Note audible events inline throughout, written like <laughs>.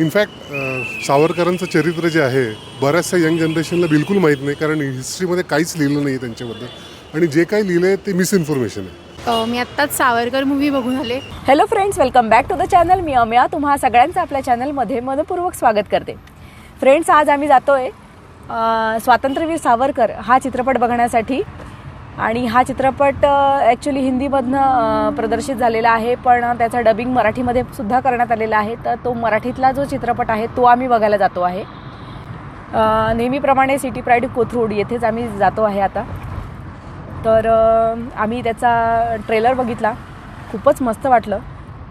In fact सावरकरांचं चरित्र जे आहे बऱ्याचशा यंग जनरेशनला बिलकुल माहीत नाही कारण हिस्ट्रीमध्ये काहीच लिहिलं नाही त्यांच्याबद्दल. आणि जे काही लिहिलं आहे ते मिसइन्फॉर्मेशन आहे. मी आत्ताच सावरकर मूवी बघून आले. Hello friends welcome back to the channel मी अम्या तुम्हा सगळ्यांचं आपल्या चॅनलमध्ये मनपूर्वक स्वागत करते. फ्रेंड्स आज आम्ही जातोय स्वातंत्र्यवीर सावरकर हा चित्रपट बघण्यासाठी. आणि हा चित्रपट ॲक्च्युली हिंदीमधनं प्रदर्शित झालेला आहे पण त्याचा डबिंग मराठीमध्ये सुद्धा करण्यात आलेला आहे. तर तो मराठीतला जो चित्रपट आहे तो आम्ही बघायला जातो आहे. नेहमीप्रमाणे सिटी प्राईड कोथरूड येथेच आम्ही जातो आहे आता. तर आम्ही त्याचा ट्रेलर बघितला. खूपच मस्त वाटलं.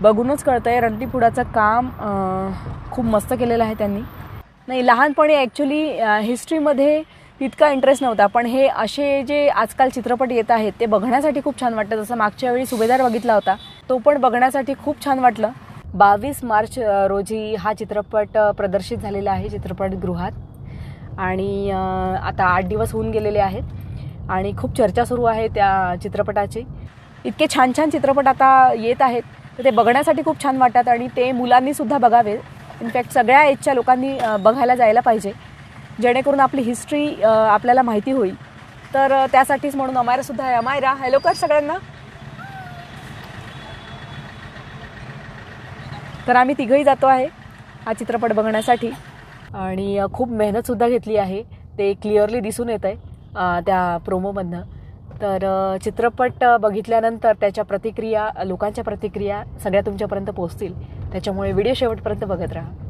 बघूनच कळतं आहे रणदीपुडाचं काम खूप मस्त केलेलं आहे त्यांनी. नाही लहानपणी ॲक्च्युली हिस्ट्रीमध्ये तितका इंटरेस्ट नव्हता. पण हे असे जे आजकाल चित्रपट येत आहेत ते बघण्यासाठी खूप छान वाटतं. जसं मागच्या वेळी सुभेदार बघितला होता तो पण बघण्यासाठी खूप छान वाटलं. बावीस मार्च रोजी हा चित्रपट प्रदर्शित झालेला आहे चित्रपटगृहात. आणि आता आठ दिवस होऊन गेलेले आहेत. आणि खूप चर्चा सुरू आहे त्या चित्रपटाची. इतके छान छान चित्रपट आता येत आहेत तर ते बघण्यासाठी खूप छान वाटतात. आणि ते मुलांनीसुद्धा बघावे. इनफॅक्ट सगळ्या एजच्या लोकांनी बघायला जायला पाहिजे. जेणेकरून आपली हिस्ट्री आपल्याला माहिती होईल. तर त्यासाठीच म्हणून अमायरासुद्धा आहे. अमायरा हॅलो कर सगळ्यांना. तर आम्ही तिघंही जातो आहे हा चित्रपट बघण्यासाठी. आणि खूप मेहनतसुद्धा घेतली आहे. ते क्लिअरली दिसून येत आहे त्या प्रोमोमधनं तर चित्रपट बघितल्यानंतर त्याच्या प्रतिक्रिया लोकांच्या प्रतिक्रिया सगळ्या तुमच्यापर्यंत पोहोचतील. त्याच्यामुळे व्हिडिओ शेवटपर्यंत बघत राहा.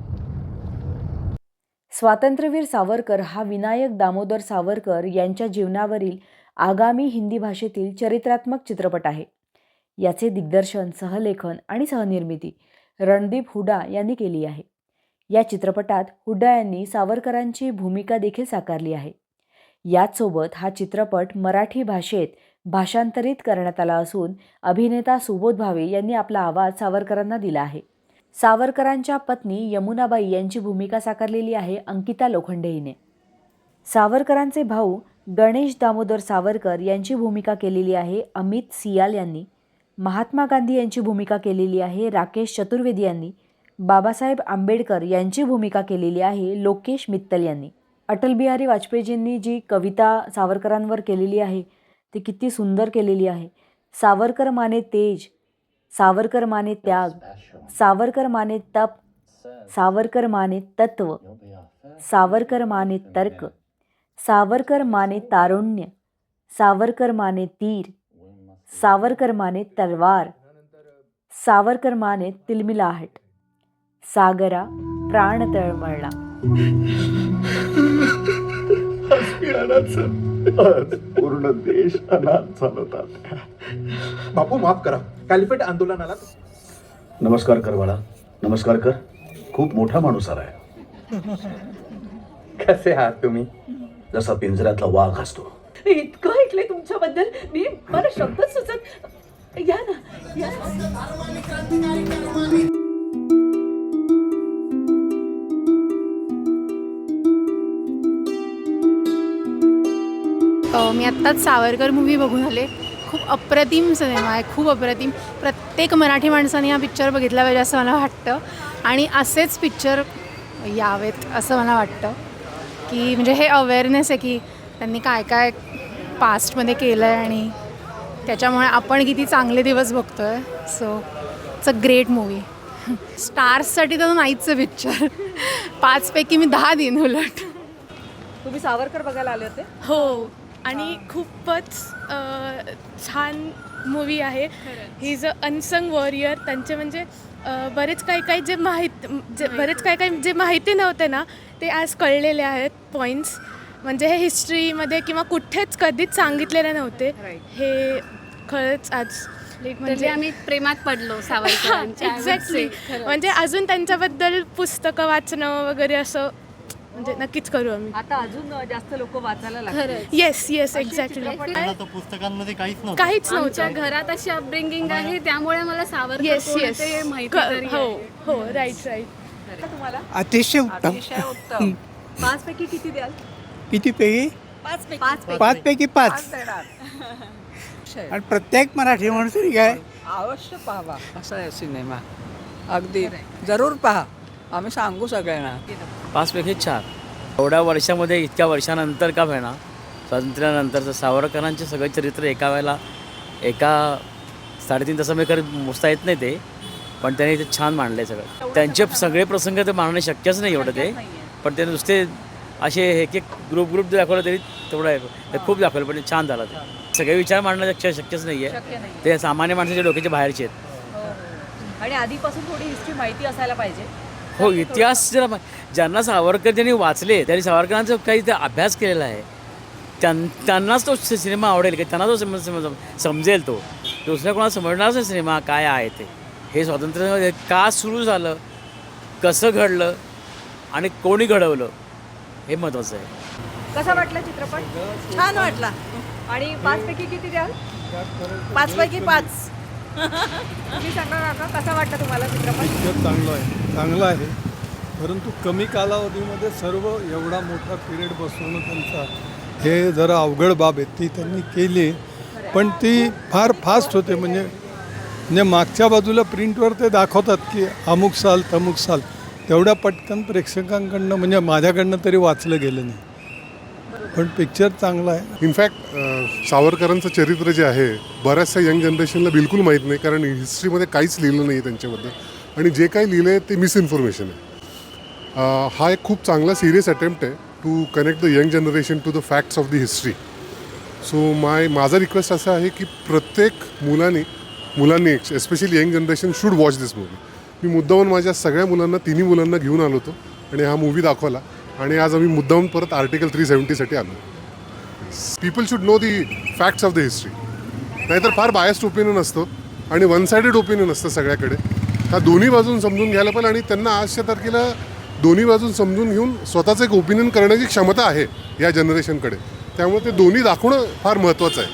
स्वातंत्र्यवीर सावरकर हा विनायक दामोदर सावरकर यांच्या जीवनावरील आगामी हिंदी भाषेतील चरित्रात्मक चित्रपट आहे. याचे दिग्दर्शन सहलेखन आणि सहनिर्मिती रणदीप हुडा यांनी केली आहे. या चित्रपटात हुड्डा यांनी सावरकरांची भूमिका देखील साकारली आहे. याचसोबत हा चित्रपट मराठी भाषेत भाषांतरित करण्यात आला असून अभिनेता सुबोध भावे यांनी आपला आवाज सावरकरांना दिला आहे. सावरकरांच्या पत्नी यमुनाबाई यांची भूमिका साकारलेली आहे अंकिता लोखंडे हिने सावरकरांचे भाऊ गणेश दामोदर सावरकर यांची भूमिका केलेली आहे अमित सियाल यांनी. महात्मा गांधी यांची भूमिका केलेली आहे राकेश चतुर्वेदी यांनी. बाबासाहेब आंबेडकर यांची भूमिका केलेली आहे लोकेश मित्तल यांनी. अटल बिहारी वाजपेयीजींनी जी कविता सावरकरांवर केलेली आहे ती किती सुंदर केलेली आहे. सावरकर माने तेज सावरकर माने त्याग सावरकर माने तप सावरकर माने तत्व सावरकर माने तर्क सावरकर माने तारुण्य सावरकर माने तीर सावरकर माने तलवार सावरकर माने तिलमिलाहट सागरा प्राण तळमळला आज पूर्ण देश अनाथ चालवतात बापू माफ करा. कॅलिफेट आंदोलनाला नमस्कार कर बाळा. नमस्कार कर. खूप मोठा माणूस आलाय. कसे आहात तुम्ही? जसा पिंजऱ्यातला वाघ असतो. इतकं ऐकलंय तुमच्याबद्दल. मी मला शब्दच सुचत या ना या अ, मी आत्ताच सावरकर मूवी बघून आले. खूप अप्रतिम सिनेमा आहे खूप अप्रतिम. प्रत्येक मराठी माणसाने हा पिक्चर बघितला पाहिजे असं मला वाटतं. आणि असेच पिक्चर यावेत असं मला वाटतं. की म्हणजे हे अवेअरनेस आहे की त्यांनी काय काय पास्टमध्ये केलं आहे आणि त्याच्यामुळे आपण किती चांगले दिवस बघतो आहे so it's a great movie स्टार्ससाठी तर नाहीच आहे पिक्चर पाचपैकी मी दहा दिन उलट. तुम्ही सावरकर बघायला आले होते? हो. आणि खूपच छान मूवी आहे. He is a unsung warrior त्यांचे म्हणजे बरेच काही काही जे माहीत जे बरेच काही काही जे माहिती नव्हते ना ते आज कळलेले आहेत पॉईंट्स म्हणजे हे हिस्ट्रीमध्ये किंवा कुठेच कधीच सांगितलेले नव्हते. हे खरंच आज म्हणजे आम्ही प्रेमात पडलो एक्झॅक्टली. <laughs> म्हणजे अजून त्यांच्याबद्दल पुस्तकं वाचणं वगैरे असं म्हणजे नक्कीच करू आम्ही. आता अजून जास्त लोक वाचायला लागतात येस येस एक्झॅक्टली पुस्तकांमध्ये काहीच नव्हतं. काहीच नव्हतं. घरात अशी अपब्रिंगिंग आहे त्यामुळे मला सावरकर येस येस ते माहिती तरी हो. हो राईट राईट तुम्हाला? अतिशय उत्तम. अतिशय उत्तम. पाच पैकी किती द्याल? किती पैकी? पाच. पाच पैकी पाच <laughs> आणि प्रत्येक मराठी माणसाने काय? अवश्य पाहावा. असा आहे सिनेमा. अगदी. जरूर पहा. आम्ही सांगू सगळ्यांना. पाचपैकी चार एवढ्या वर्षामध्ये इतक्या वर्षानंतर का होईना स्वातंत्र्यानंतरचं सावरकरांचे सगळे चरित्र एका वेळेला एका साडेतीन तासामध्ये खरं मोजता येत नाही ते पण त्यांनी ते छान मांडलं आहे सगळं. त्यांचे सगळे प्रसंग ते मांडणे शक्यच नाही एवढं ते पण ते नुसते असे एक एक ग्रुप ग्रुप दाखवलं तरी तेवढं आहे. ते खूप दाखवलं पण छान झालं ते. सगळे विचार मांडणं शक्य शक्यच नाही आहे ते सामान्य माणसाच्या डोक्याच्या बाहेरचे आहेत. आणि आधीपासून थोडी हिस्ट्री माहिती असायला पाहिजे. हो इतिहास जरा ज्यांना सावरकर ज्यांनी वाचले त्यांनी सावरकरांचा काही ते अभ्यास केलेला आहे त्यां त्यांनाच तो सिनेमा आवडेल की त्यांना तो सम- सम- समजेल तो. दुसऱ्या कोणाला समजणारच नाही सिनेमा काय आहे ते. हे स्वातंत्र्य का सुरू झालं कसं घडलं आणि कोणी घडवलं हे महत्त्वाचं आहे. कसा वाटला चित्रपट? छान वाटला. आणि पाचपैकी किती द्याल? पाचपैकी पाच. तुम्ही सांगा काका कसा वाटतं तुम्हाला चित्रपट? पिक्चर चांगलं आहे. चांगलं आहे. परंतु कमी कालावधीमध्ये सर्व एवढा मोठा पिरियड बसवणं त्यांचा हे जरा अवघड बाब आहे. ती त्यांनी केली. पण ती फार फास्ट होते. म्हणजे म्हणजे मागच्या बाजूला प्रिंटवर ते दाखवतात की अमुक साल तमुक साल. तेवढ्या पटकन प्रेक्षकांकडनं म्हणजे माझ्याकडनं तरी वाचलं गेलं नाही. पण पिक्चर चांगला आहे. इनफॅक्ट सावरकरांचं चरित्र जे आहे बऱ्याचशा यंग जनरेशनला बिलकुल माहीत नाही कारण हिस्ट्रीमध्ये काहीच लिहिलं नाही आहे त्यांच्याबद्दल. आणि जे काही लिहिलं आहे ते मिसइन्फॉर्मेशन आहे. हा एक खूप चांगला सिरियस अटेम्प्ट आहे to connect the young generation to the facts of the history so my माझा रिक्वेस्ट असा आहे की प्रत्येक मुलांनी मुलांनी especially young generation should watch this movie मी मुद्दामून माझ्या सगळ्या मुलांना तिन्ही मुलांना घेऊन आलो होतो आणि हा मूवी दाखवला. आणि आज आम्ही मुद्दाम परत आर्टिकल थ्री सेवन्टीसाठी आलो. People should know the facts of the history नाहीतर फार बायस्ड ओपिनियन असतो आणि वन सायडेड ओपिनियन असतं सगळ्याकडे. हा दोन्ही बाजून समजून घ्यायला पाहिजे आणि त्यांना आजच्या तारखेला दोन्ही बाजून समजून घेऊन स्वतःचं एक ओपिनियन करण्याची क्षमता आहे या जनरेशनकडे त्यामुळे ते दोन्ही दाखवणं फार महत्त्वाचं आहे.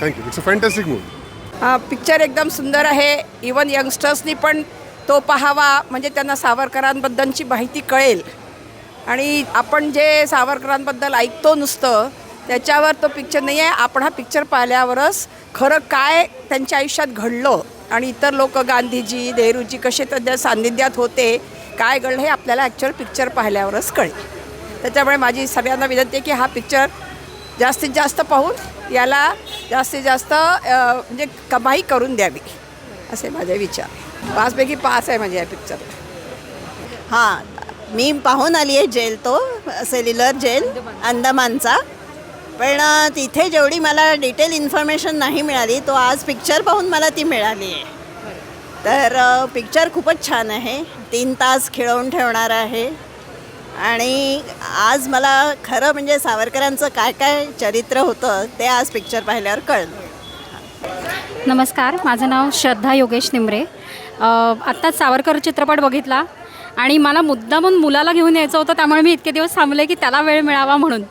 Thank you it's a fantastic movie picture एकदम सुंदर आहे. इवन यंगस्टर्सनी पण तो पाहावा म्हणजे त्यांना सावरकरांबद्दलची माहिती कळेल. आणि आपण जे सावरकरांबद्दल ऐकतो नुसतं त्याच्यावर तो पिक्चर नाही आहे. आपण हा पिक्चर पाहिल्यावरच खरं काय त्यांच्या आयुष्यात घडलं आणि इतर लोक गांधीजी नेहरूजी कसे त्यांच्या सान्निध्यात होते काय घडलं हे आपल्याला ॲक्च्युअल पिक्चर पाहिल्यावरच कळेल. त्याच्यामुळे माझी सगळ्यांना विनंती आहे की हा पिक्चर जास्तीत जास्त पाहून याला जास्तीत जास्त म्हणजे कमाई करून द्यावी. असे माझे विचार. पाचपैकी पाच आहे म्हणजे या पिक्चर हां. मी पाहून आली आहे जेल तो सेल्युलर जेल अंदमानचा. पण तिथे जेवढी मला डिटेल इन्फॉर्मेशन नाही मिळाली तो आज पिक्चर पाहून मला ती मिळाली आहे. तर पिक्चर खूपच छान आहे. तीन तास खिळवून ठेवणार आहे. आणि आज मला खरं म्हणजे सावरकरांचं काय काय चरित्र होतं ते आज पिक्चर पाहिल्यावर कळलं. नमस्कार माझं नाव श्रद्धा योगेश निमरे. आत्ताच सावरकर चित्रपट बघितला. आणि मला मुद्दामून मुलाला घेऊन यायचं होतं त्यामुळे मी इतके दिवस थांबले की त्याला वेळ मिळावा म्हणून.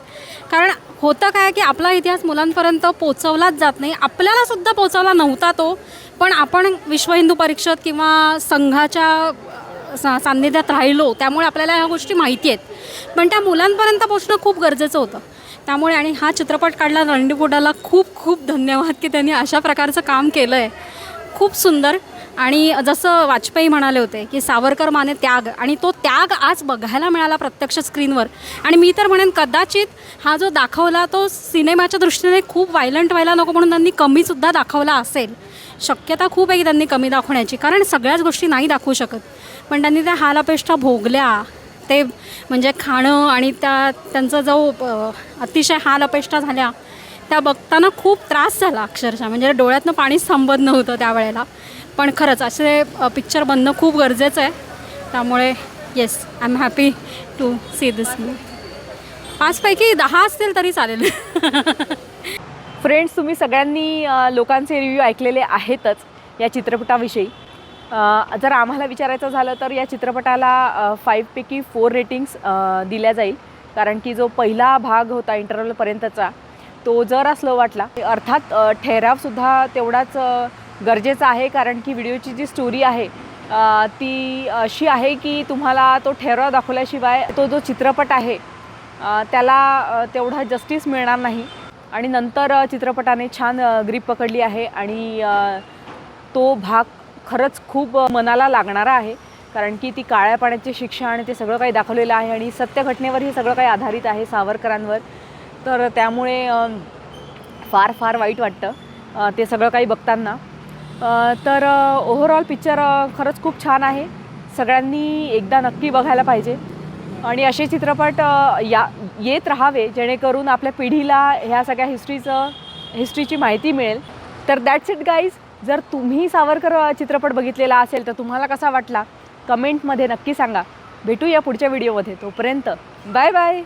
कारण होतं काय की आपला इतिहास मुलांपर्यंत पोचवलाच जात नाही. आपल्यालासुद्धा पोचवला नव्हता तो पण आपण विश्व हिंदू परिषद किंवा संघाच्या सा सान्निध्यात राहिलो त्यामुळे आपल्याला ह्या गोष्टी माहिती आहेत. पण त्या मुलांपर्यंत पोचणं खूप गरजेचं होतं. त्यामुळे आणि हा चित्रपट काढला रणदीपोटाला खूप खूप धन्यवाद की त्यांनी अशा प्रकारचं काम केलं आहे खूप सुंदर. आणि जसं वाजपेयी म्हणाले होते की सावरकर माने त्याग आणि तो त्याग आज बघायला मिळाला प्रत्यक्ष स्क्रीनवर. आणि मी तर म्हणेन कदाचित हा जो दाखवला तो सिनेमाच्या दृष्टीने खूप व्हायलंट व्हायला नको म्हणून त्यांनी कमीसुद्धा दाखवला असेल. शक्यता खूप आहे की त्यांनी कमी दाखवण्याची कारण सगळ्याच गोष्टी नाही दाखवू शकत. पण त्यांनी त्या हालापेष्टा भोगल्या. ते म्हणजे खाणं आणि त्या त्यांचा जो अतिशय हाल अपेष्टा झाल्या त्या बघताना खूप त्रास झाला अक्षरशः. म्हणजे डोळ्यातनं पाणीच थांबत नव्हतं त्यावेळेला. पण खरंच असे पिक्चर बनणं खूप गरजेचं आहे. त्यामुळे yes I am happy to see this movie पाचपैकी दहा असतील तरी चालेल. <laughs> फ्रेंड्स तुम्ही सगळ्यांनी लोकांचे रिव्ह्यू ऐकलेले आहेतच या चित्रपटाविषयी. जर आम्हाला विचारायचं झालं तर या चित्रपटाला फाईव्हपैकी फोर रेटिंग्स दिल्या जाईल. कारण की जो पहिला भाग होता इंटरव्हलपर्यंतचा तो जरा स्लो वाटला अर्थात ठेरावसुद्धा तेवढाच गरजेचं आहे कारण की व्हिडिओची जी स्टोरी आहे ती अशी आहे की तुम्हाला तो ठहराव दाखवल्याशिवाय तो जो चित्रपट आहे त्याला तेवढा जस्टिस मिळणार नाही. आणि नंतर चित्रपटाने छान ग्रीप पकडली आहे आणि तो भाग खरंच खूप मनाला लागणारा आहे कारण की ती काळ्या पाण्याची शिक्षा आणि ते सगळं काही दाखवलेलं आहे आणि सत्य घटनेवर हे सगळं काही आधारित आहे सावरकरांवर. तर त्यामुळे फार फार वाईट वाटतं ते सगळं काही बघताना. तर ओव्हरऑल पिक्चर खरंच खूप छान आहे. सगळ्यांनी एकदा नक्की बघायला पाहिजे. आणि असे चित्रपट या येत राहावे जेणेकरून आपल्या पिढीला ह्या सगळ्या हिस्ट्रीचं हिस्ट्रीची माहिती मिळेल. तर दॅट्स इट गाईज जर तुम्ही सावरकर चित्रपट बघितलेला असेल तर तुम्हाला कसा वाटला? कमेंटमध्ये नक्की सांगा. भेटूया पुढच्या व्हिडिओमध्ये तोपर्यंत बाय बाय